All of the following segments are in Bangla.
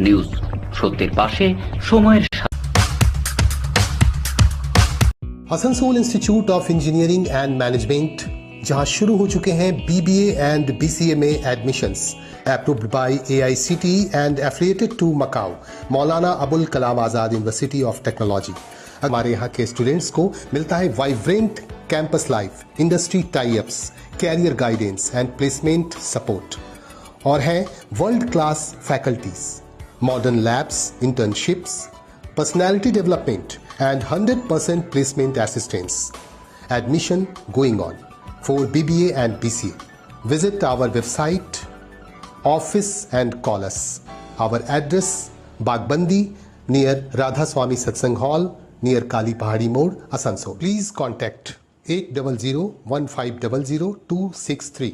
নিউজ সত্যের পাশে সময়ের সাথে Asansol institute of engineering and management जहां शुरू हो चुके हैं बीबीए एंड बीसीए में admissions approved by AICTE and affiliated to MAKAUT Maulana Abul Kalam Azad university of technology हमारे यहाँ के स्टूडेंट्स को मिलता है vibrant campus life industry tie ups career guidance and placement support और है world class faculties modern labs internships personality development and 100 percent placement assistance admission going on for B B A and B C A visit our website office and calls our address Bagbandi near Radha Swami satsang hall near Kali Pahari mor Asansol please contact at double zero one five double zero two six three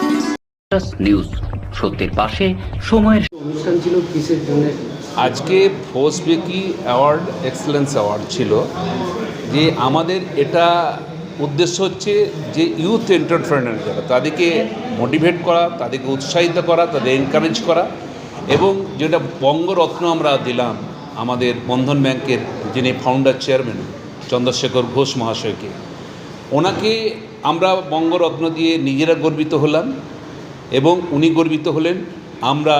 news সত্যের পাশে সময়ের অনুষ্ঠান ছিল কিসের জন্য? আজকে ফোসবেকি অ্যাওয়ার্ড এক্সেলেন্স অ্যাওয়ার্ড ছিল। যে আমাদের এটা উদ্দেশ্য হচ্ছে যে ইউথ এন্টারপ্রেনার যারা তাদেরকে মোটিভেট করা তাদেরকে উৎসাহিত করা তাদের এনকারেজ করা এবং যেটা বঙ্গরত্ন আমরা দিলাম আমাদের বন্ধন ব্যাংকের যিনি ফাউন্ডার চেয়ারম্যান চন্দ্রশেখর ঘোষ মহাশয়কে ওনাকে আমরা বঙ্গরত্ন দিয়ে নিজেরা গর্বিত হলাম। এবং উনি গর্বিত হলেন। আমরা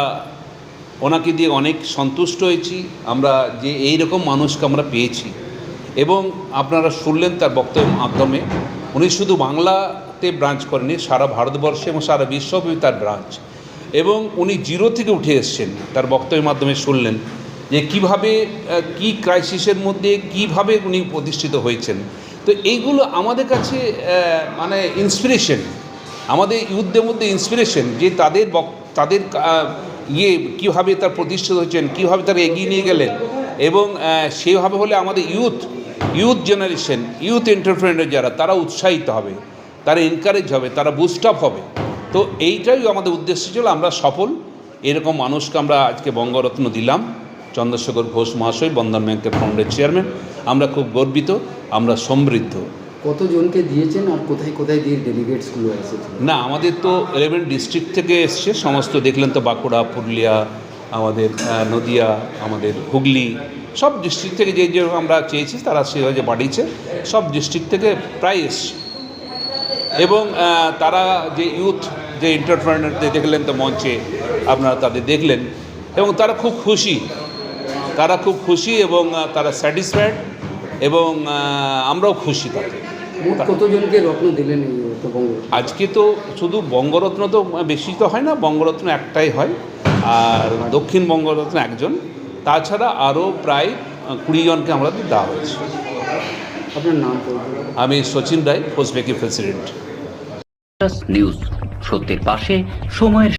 ওনাকে দিয়ে অনেক সন্তুষ্ট হয়েছি। আমরা যে এই রকম মানুষকে আমরা পেয়েছি। এবং আপনারা শুনলেন তার বক্তব্যের মাধ্যমে, উনি শুধু বাংলাতে ব্রাঞ্চ করেনি সারা ভারতবর্ষে এবং সারা বিশ্বব্যাপী তার ব্রাঞ্চ এবং উনি জিরো থেকে উঠে এসছেন, তার বক্তব্যের মাধ্যমে শুনলেন যে কীভাবে কি ক্রাইসিসের মধ্যে কীভাবে উনি প্রতিষ্ঠিত হয়েছেন। তো এইগুলো আমাদের কাছে মানে ইন্সপিরেশন আমাদের ইউথদের মধ্যে ইন্সপিরেশন যে তাদের তাদের ইয়ে কীভাবে তার প্রতিষ্ঠিত হচ্ছেন কীভাবে তারা এগিয়ে নিয়ে গেলেন এবং সেভাবে হলে আমাদের youth youth generation youth entrepreneur যারা, তারা উৎসাহিত হবে, তারা এনকারেজ হবে, তারা বুস্ট আপ হবে। তো এইটাই আমাদের উদ্দেশ্য ছিল, আমরা সফল। এরকম মানুষকে আমরা আজকে বঙ্গরত্ন দিলাম। চন্দ্রশেখর ঘোষ মহাশয় বন্ধন ব্যাংকের ফাউন্ডের চেয়ারম্যান আমরা খুব গর্বিত, আমরা সমৃদ্ধ। কতজনকে দিয়েছেন আর কোথায় কোথায় দিয়ে ডেলিগেটসগুলো এসেছে না, আমাদের তো ইলেভেন ডিস্ট্রিক্ট থেকে এসছে, সমস্ত দেখলেন তো বাঁকুড়া, পুরুলিয়া, আমাদের নদিয়া, আমাদের হুগলি, সব ডিস্ট্রিক্ট থেকে যে যে আমরা চেয়েছি তারা সেভাবে পাঠিয়েছে সব ডিস্ট্রিক্ট থেকে প্রায় এসছে। এবং তারা যে ইউথ যে এন্টারপ্রেনারদের দেখলেন তো মঞ্চে, আপনারা তাদের দেখলেন। এবং তারা খুব খুশি, তারা খুব খুশি এবং তারা স্যাটিসফাইড এবং আমরাও খুশি তাতে। কতজনকে রত্ন দিলেন আজকে তো শুধু বঙ্গরত্ন তো বেশি তো হয় না বঙ্গরত্ন একটাই হয়। আর দক্ষিণ বঙ্গরত্ন একজন। তাছাড়া আরও প্রায় কুড়ি জনকে আমরা দেওয়া হয়েছে। আপনার নাম আমি সচিন রায় পোস্টবেকি প্রেসিডেন্ট। নিউজ সত্যের পাশে সময়ের